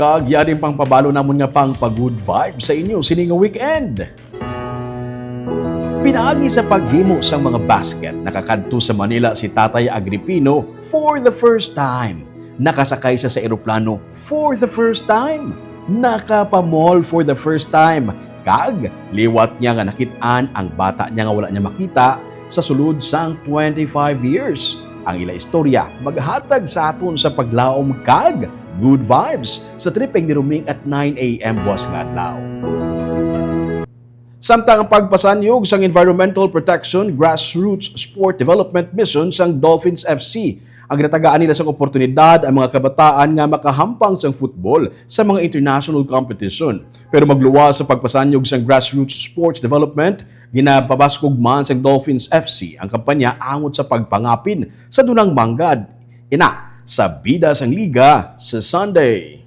Kagyarin pang pabalo namon nga pang pag-good vibe sa inyo sining weekend. Pinaagi sa paghimo sa mga basket, nakakadto sa Manila si Tatay Agripino for the first time. Nakasakay siya sa eroplano for the first time. Nakapamall for the first time. Kag, liwat niya nga nakitaan ang bata niya nga wala niya makita sa sulod sang 25 years. Ang ila istorya maghatag sa aton sa paglaom kag good vibes sa tripeng ni Ruming at 9 a.m. buwas nga adlaw. Samtang ang pagpasanyog sang Environmental Protection Grassroots Sport Development Mission sang Dolphins FC. Ang ginatagaan nila sang oportunidad ang mga kabataan nga makahampang sang football sa mga international competition. Pero magluwas sa pagpasanyog sang Grassroots Sports Development, ginapabaskog man sang Dolphins FC ang kampanya angot sa pagpangapin sa dunang manggad. Ina, sa bida sang liga sa Sunday.